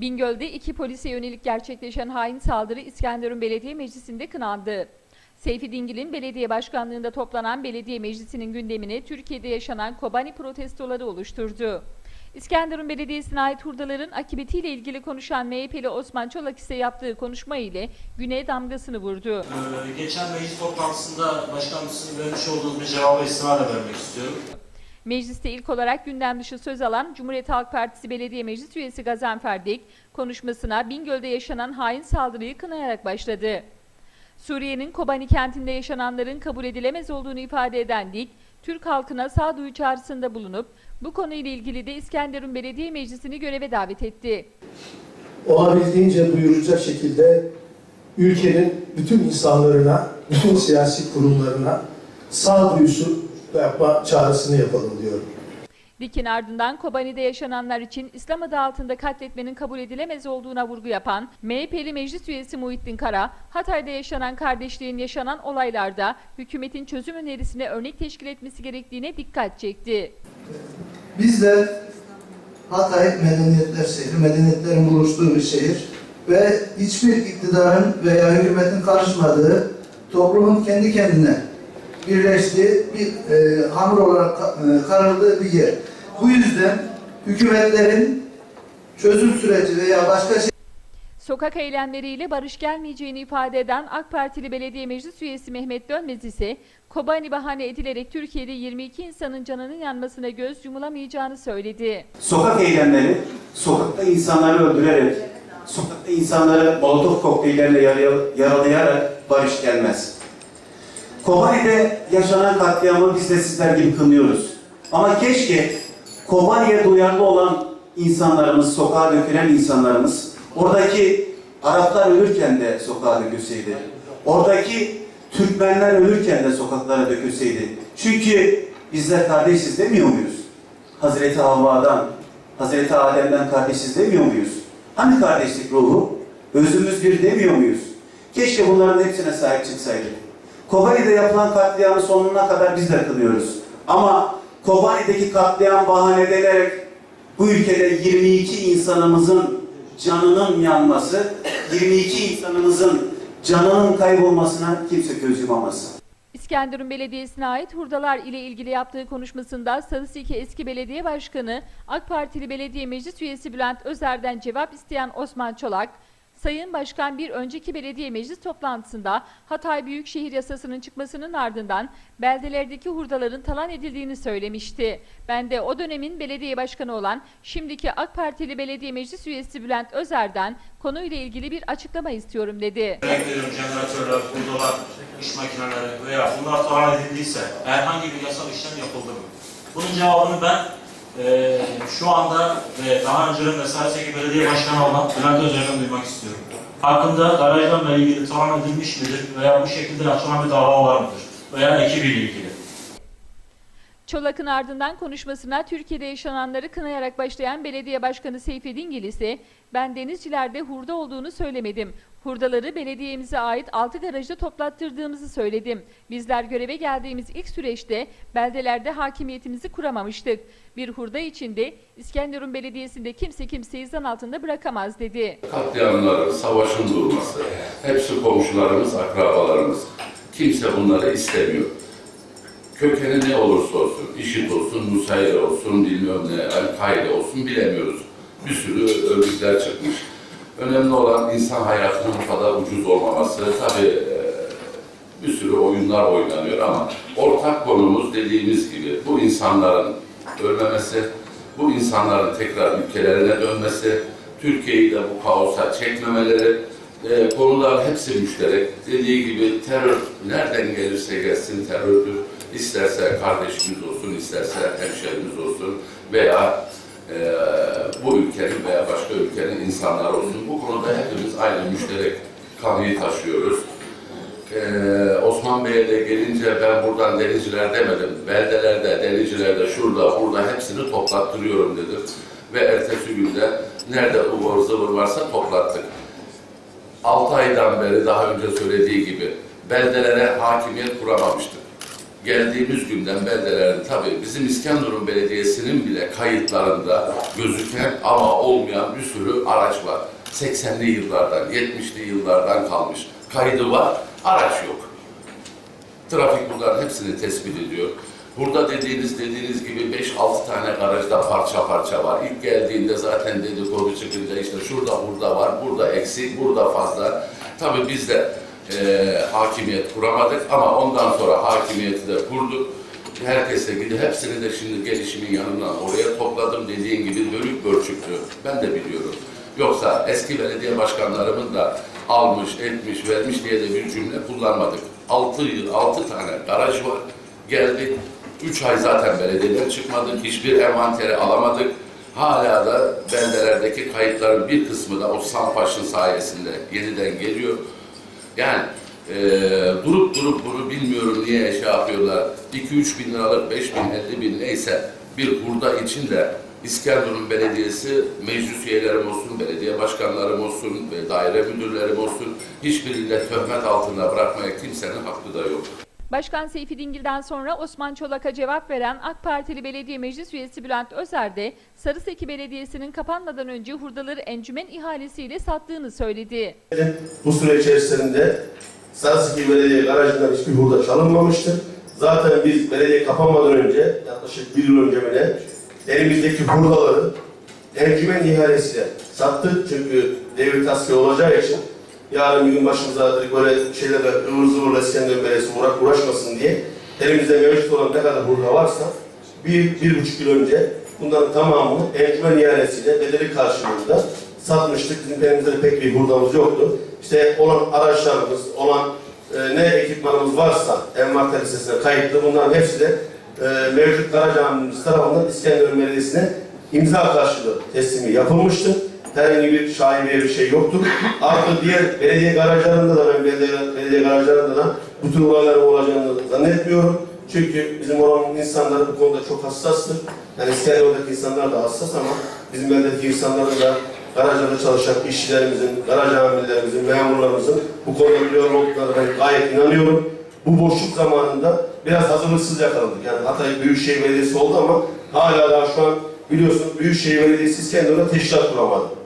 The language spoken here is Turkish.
Bingöl'de iki polise yönelik gerçekleşen hain saldırı İskenderun Belediye Meclisi'nde kınandı. Seyfi Dingil'in belediye başkanlığında toplanan belediye meclisinin gündemini Türkiye'de yaşanan Kobani protestoları oluşturdu. İskenderun Belediyesi'ne ait hurdaların akıbetiyle ilgili konuşan MHP'li Osman Çolak ise yaptığı konuşma ile güne damgasını vurdu. Ee, Geçen meclis toplantısında başkanımızın vermiş olduğu bir cevaba istinaden vermek istiyorum. Mecliste ilk olarak gündem dışı söz alan Cumhuriyet Halk Partisi Belediye Meclis Üyesi Gazanfer Dik, konuşmasına Bingöl'de yaşanan hain saldırıyı kınayarak başladı. Suriye'nin Kobani kentinde yaşananların kabul edilemez olduğunu ifade eden Dik, Türk halkına sağduyu çağrısında bulunup bu konuyla ilgili de İskenderun Belediye Meclisi'ni göreve davet etti. olabildiğince duyuracak şekilde ülkenin bütün insanlarına, bütün siyasi kurumlarına sağduyusu yapma çağrısını yapalım diyorum. Dik'in ardından Kobani'de yaşananlar için İslam adı altında katletmenin kabul edilemez olduğuna vurgu yapan MHP'li meclis üyesi Muhittin Kara, Hatay'da yaşanan kardeşliğin yaşanan olaylarda hükümetin çözüm önerisine örnek teşkil etmesi gerektiğine dikkat çekti. Bizler Hatay medeniyetler şehri, medeniyetlerin buluştuğu bir şehir ve hiçbir iktidarın veya hükümetin karışmadığı, toplumun kendi kendine birleştiği bir e, hamur olarak e, karıldığı bir yer. Bu yüzden hükümetlerin çözüm süreci veya başka şey Sokak eylemleriyle barış gelmeyeceğini ifade eden AK Partili Belediye Meclis Üyesi Mehmet Dönmez ise Kobani bahane edilerek Türkiye'de 22 insanın canının yanmasına göz yumulamayacağını söyledi. Sokak eylemleri, sokakta insanları öldürerek, sokakta insanları molotof kokteyllerle yara- yaralayarak barış gelmez. Kobani'de yaşanan katliamı biz de sizler gibi kınıyoruz. Ama keşke Kobani'ye duyarlı olan insanlarımız, sokağa dökülen insanlarımız, oradaki Araplar ölürken de sokağa dökülseydi. Oradaki Türkmenler ölürken de sokaklara dökülseydi. Çünkü bizler kardeşiz demiyor muyuz? Hazreti Havva'dan, Hazreti Adem'den kardeşiz demiyor muyuz? Hani kardeşlik ruhu? Özümüz bir demiyor muyuz? Keşke bunların hepsine sahip çıksaydık. Kobani'de yapılan katliamı sonuna kadar biz de kılıyoruz. Ama Kobani'deki katliam bahane edilerek bu ülkede 22 insanımızın canının yanması, 22 insanımızın canının kaybolmasına kimse göz yumamasın. İskenderun Belediyesi'ne ait hurdalar ile ilgili yaptığı konuşmasında Sarısike eski belediye başkanı AK Partili Belediye Meclis Üyesi Bülent Özer'den cevap isteyen Osman Çolak, Sayın Başkan bir önceki belediye meclis toplantısında Hatay Büyükşehir Yasası'nın çıkmasının ardından beldelerdeki hurdaların talan edildiğini söylemişti. Ben de o dönemin belediye başkanı olan şimdiki AK Partili Belediye Meclis Üyesi Bülent Özer'den konuyla ilgili bir açıklama istiyorum dedi. Örnek veriyorum jeneratörler, buradalar, iş makineleri veya bunlar talan edildiyse herhangi bir yasal işlem yapıldı mı? Bunun cevabını ben eee, şu anda ve daha önceden Sarıseki Belediye Başkanı olan Bülent Özer'den duymak istiyorum. Hakkında garajlarla ilgili talan edilmiş midir veya bu şekilde açılan bir dava var mıdır? Veya ekibiyle ilgili. Çolak'ın ardından konuşmasına Türkiye'de yaşananları kınayarak başlayan belediye başkanı Seyfi Dingil ise ben denizcilerde hurda olduğunu söylemedim. Hurdaları belediyemize ait 6 garajda toplattırdığımızı söyledim. Bizler göreve geldiğimiz ilk süreçte beldelerde hakimiyetimizi kuramamıştık. Bir hurda içinde İskenderun Belediyesi'nde kimse kimseyi zan altında bırakamaz dedi. katliamların, savaşın durması, hepsi komşularımız, akrabalarımız. Kimse bunları istemiyor. Kökeni ne olursa olsun, IŞİD olsun, Nusayr olsun, bilmem ne, El-Kaide olsun bilemiyoruz. Bir sürü örgütler çıkmış. Önemli olan insan hayatının bu kadar ucuz olmaması. Tabii e, bir sürü oyunlar oynanıyor ama ortak konumuz dediğimiz gibi bu insanların ölmemesi, bu insanların tekrar ülkelerine dönmesi, Türkiye'yi de bu kaosa çekmemeleri, e, konular hepsi müşterek. Dediği gibi terör nereden gelirse gelsin terördür. İsterse kardeşimiz olsun, isterse hemşerimiz olsun veya e, bu ülkenin veya başka ülkenin insanları olsun. Müşterek kanıyı taşıyoruz. Ee, Osman Bey'e de gelince ben buradan denizciler demedim. Beldelerde, denizcilerde, şurada, burada hepsini toplattırıyorum dedim. Ve ertesi günde nerede ıvır zıvır varsa toplattık. 6 aydan beri daha önce söylediği gibi beldelere hakimiyet kuramamıştık. geldiğimiz günden beldelerin tabii bizim İskenderun Belediyesi'nin bile kayıtlarında gözüken ama olmayan bir sürü araç var. 80'li yıllardan, 70'li yıllardan kalmış. Kaydı var, araç yok. Trafik bunların hepsini tespit ediyor. Burada dediğiniz dediğiniz gibi 5-6 tane garajda parça parça var. İlk geldiğinde zaten dedikodu çıkınca işte şurada burada var, burada eksik, burada fazla. Tabii biz de eee, hakimiyet kuramadık ama ondan sonra hakimiyeti de kurduk. Herkesle gidip hepsini de şimdi gelişimin yanından oraya topladım dediğin gibi bölük bölçüktü. Ben de biliyorum. Yoksa eski belediye başkanlarımın da almış, etmiş, vermiş diye de bir cümle kullanmadık. 6 yıl, 6 tane garaj var. Geldik. 3 ay zaten belediyeden çıkmadık. Hiçbir envanteri alamadık. Hala da beldelerdeki kayıtların bir kısmı da o Sampaş'ın sayesinde yeniden geliyor. Yani eee, durup durup bunu bilmiyorum niye şey yapıyorlar. 2-3 bin liralık, 5 bin, 50 bin neyse bir hurda için de İskenderun Belediyesi meclis üyelerim olsun, belediye başkanlarım olsun ve daire müdürlerim olsun hiçbiriyle töhmet altında bırakmaya kimsenin hakkı da yok. Başkan Seyfi Dingil'den sonra Osman Çolak'a cevap veren AK Partili Belediye Meclis Üyesi Bülent Özer de Sarıseki Belediyesi'nin kapanmadan önce hurdaları encümen ihalesiyle sattığını söyledi. Bu süre içerisinde Sarısıkı Belediye garajından hiçbir hurda çalınmamıştır. Zaten biz belediye kapanmadan önce, yaklaşık bir yıl önce mi ne, elimizdeki hurdaları encümen ihalesiyle sattık. Çünkü devir tasfiye olacağı için yarın bir gün başımıza böyle şeylerle ıvır zıvırla İskender Belediyesi uğra- uğraşmasın diye elimizde mevcut olan ne kadar hurda varsa bir, bir buçuk yıl önce bunların tamamını encümen ihalesiyle bedeli karşılığında satmıştık. Bizim elimizde de pek bir hurdamız yoktu. İşte olan araçlarımız, olan e, ne ekipmanımız varsa envanter listesine kayıtlı. Bunların hepsi de e, mevcut garaj amirimiz tarafından İskenderun Belediyesi'ne imza karşılığı teslimi yapılmıştı. Herhangi bir şaibeye bir şey yoktu. Artı diğer belediye garajlarında da ben belediye, belediye garajlarında da bu tür olayların olacağını zannetmiyorum. Çünkü bizim oranın insanları bu konuda çok hassastır. Yani İskenderun'daki insanlar da hassas ama bizim belediyedeki insanların da garajlarda çalışan işçilerimizin, garaj amirlerimizin, memurlarımızın bu konuda biliyor olduklarına ben gayet inanıyorum. Bu boşluk zamanında biraz hazırlıksız yakalandık. Yani Hatay Büyükşehir Belediyesi oldu ama hala daha şu an biliyorsun Büyükşehir Belediyesi İskenderun'da teşkilat kuramadı.